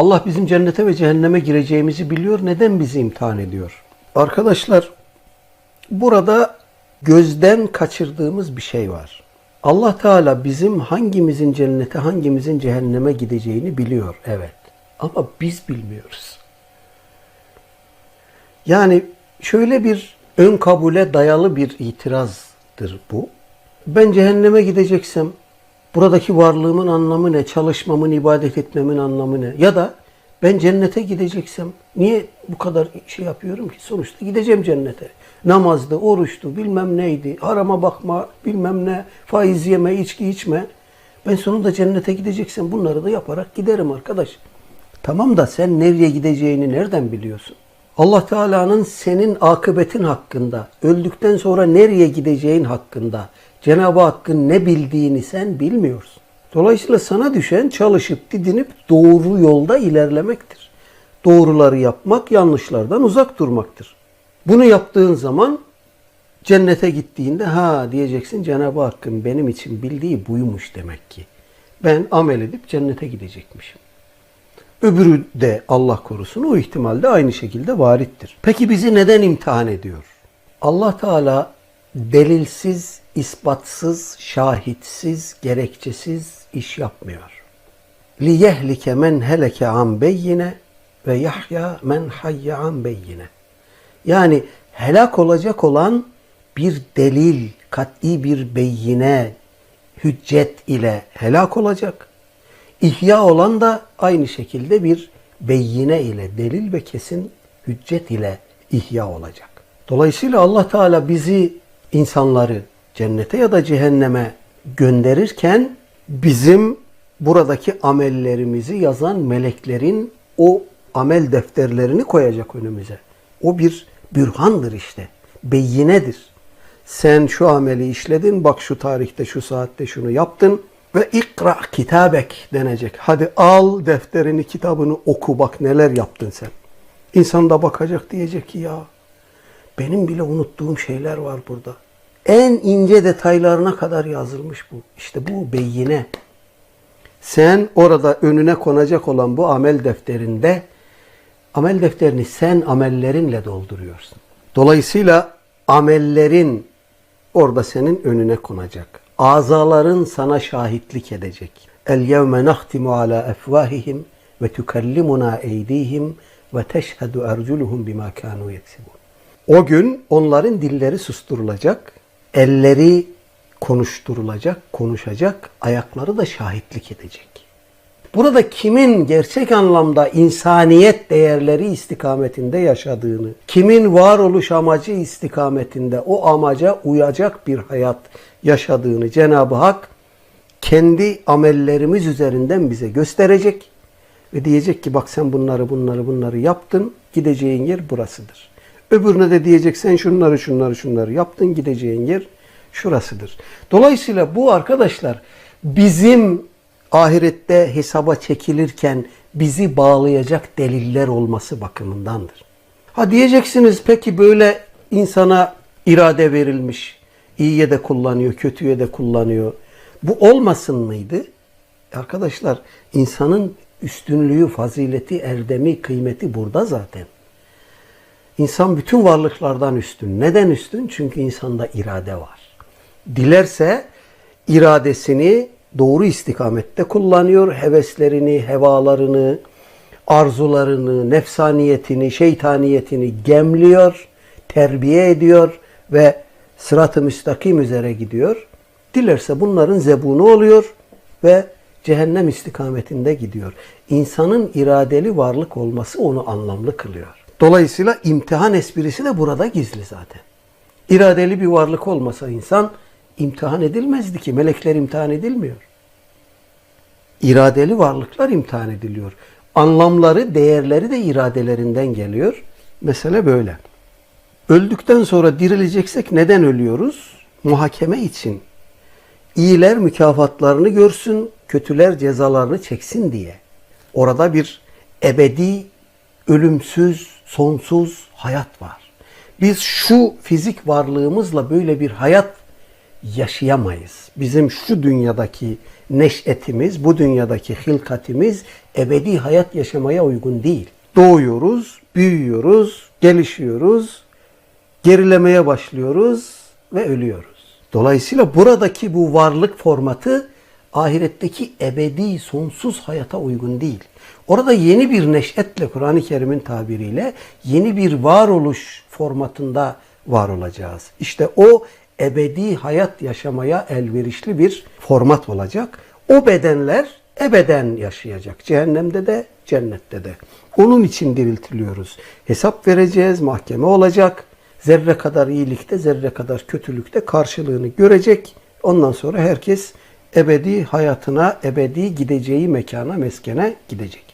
Allah bizim cennete ve cehenneme gireceğimizi biliyor. Neden bizi imtihan ediyor? Arkadaşlar burada gözden kaçırdığımız bir şey var. Allah Teala bizim hangimizin cennete, hangimizin cehenneme gideceğini biliyor. Evet. Ama biz bilmiyoruz. Yani şöyle bir ön kabule dayalı bir itirazdır bu. Ben cehenneme gideceksem buradaki varlığımın anlamı ne? Çalışmamın, ibadet etmemin anlamı ne? Ya da ben cennete gideceksem niye bu kadar şey yapıyorum ki? Sonuçta gideceğim cennete. Namazdı, oruçtu, bilmem neydi, harama bakma, bilmem ne, faiz yeme, içki içme. Ben sonunda cennete gideceksem bunları da yaparak giderim arkadaş. Tamam da sen nereye gideceğini nereden biliyorsun? Allah Teala'nın senin akıbetin hakkında, öldükten sonra nereye gideceğin hakkında Cenab-ı Hakk'ın ne bildiğini sen bilmiyorsun. Dolayısıyla sana düşen çalışıp didinip doğru yolda ilerlemektir. Doğruları yapmak, yanlışlardan uzak durmaktır. Bunu yaptığın zaman cennete gittiğinde ha diyeceksin Cenab-ı Hakk'ın benim için bildiği buymuş demek ki. Ben amel edip cennete gidecekmişim. Öbürü de Allah korusun o ihtimalde aynı şekilde varittir. Peki bizi neden imtihan ediyor? Allah Teala delilsiz, ispatsız, şahitsiz, gerekçesiz iş yapmıyor. liyehlike men heleke an beyyine ve yahya men hayya an beyyine. Yani helak olacak olan bir delil, kat'i bir beyine, hüccet ile helak olacak. İhya olan da aynı şekilde bir beyine ile, delil ve kesin hüccet ile ihya olacak. Dolayısıyla Allah Teala bizi insanları cennete ya da cehenneme gönderirken bizim buradaki amellerimizi yazan meleklerin o amel defterlerini koyacak önümüze. O bir bürhandır işte. Beyinedir. Sen şu ameli işledin, bak şu tarihte, şu saatte şunu yaptın ve ikra kitabek denecek. Hadi al defterini, kitabını oku bak neler yaptın sen. İnsan da bakacak diyecek ki ya benim bile unuttuğum şeyler var burada. En ince detaylarına kadar yazılmış bu. İşte bu beyine. Sen orada önüne konacak olan bu amel defterinde amel defterini sen amellerinle dolduruyorsun. Dolayısıyla amellerin orada senin önüne konacak. Azaların sana şahitlik edecek. El yevme nahtimu ala efvahihim ve tukallimuna eydihim ve teşhedü erculuhum bima kanu yeksibun. O gün onların dilleri susturulacak, elleri konuşturulacak, konuşacak, ayakları da şahitlik edecek. Burada kimin gerçek anlamda insaniyet değerleri istikametinde yaşadığını, kimin varoluş amacı istikametinde o amaca uyacak bir hayat yaşadığını Cenab-ı Hak kendi amellerimiz üzerinden bize gösterecek ve diyecek ki bak sen bunları bunları bunları yaptın, gideceğin yer burasıdır. Öbürüne de diyecek sen şunları şunları şunları yaptın, gideceğin yer şurasıdır. Dolayısıyla bu arkadaşlar bizim ahirette hesaba çekilirken bizi bağlayacak deliller olması bakımındandır. Ha diyeceksiniz peki böyle insana irade verilmiş, iyiye de kullanıyor, kötüye de kullanıyor. Bu olmasın mıydı? Arkadaşlar insanın üstünlüğü, fazileti, erdemi, kıymeti burada zaten. İnsan bütün varlıklardan üstün. Neden üstün? Çünkü insanda irade var. Dilerse iradesini doğru istikamette kullanıyor. Heveslerini, hevalarını, arzularını, nefsaniyetini, şeytaniyetini gemliyor, terbiye ediyor ve sırat-ı müstakim üzere gidiyor. Dilerse bunların zebunu oluyor ve cehennem istikametinde gidiyor. İnsanın iradeli varlık olması onu anlamlı kılıyor. Dolayısıyla imtihan esprisi de burada gizli zaten. İradeli bir varlık olmasa insan imtihan edilmezdi ki. Melekler imtihan edilmiyor. İradeli varlıklar imtihan ediliyor. Anlamları, değerleri de iradelerinden geliyor. Mesele böyle. Öldükten sonra dirileceksek neden ölüyoruz? Muhakeme için. İyiler mükafatlarını görsün, kötüler cezalarını çeksin diye. Orada bir ebedi, ölümsüz, sonsuz hayat var. Biz şu fizik varlığımızla böyle bir hayat yaşayamayız. Bizim şu dünyadaki neşetimiz, bu dünyadaki hilkatimiz ebedi hayat yaşamaya uygun değil. Doğuyoruz, büyüyoruz, gelişiyoruz, gerilemeye başlıyoruz ve ölüyoruz. Dolayısıyla buradaki bu varlık formatı ahiretteki ebedi sonsuz hayata uygun değil. Orada yeni bir neşetle Kur'an-ı Kerim'in tabiriyle yeni bir varoluş formatında var olacağız. İşte o ebedi hayat yaşamaya elverişli bir format olacak. O bedenler ebeden yaşayacak. Cehennemde de cennette de. Onun için diriltiliyoruz. Hesap vereceğiz, mahkeme olacak. Zerre kadar iyilikte, zerre kadar kötülükte karşılığını görecek. Ondan sonra herkes ebedi hayatına, ebedi gideceği mekana, meskene gidecek.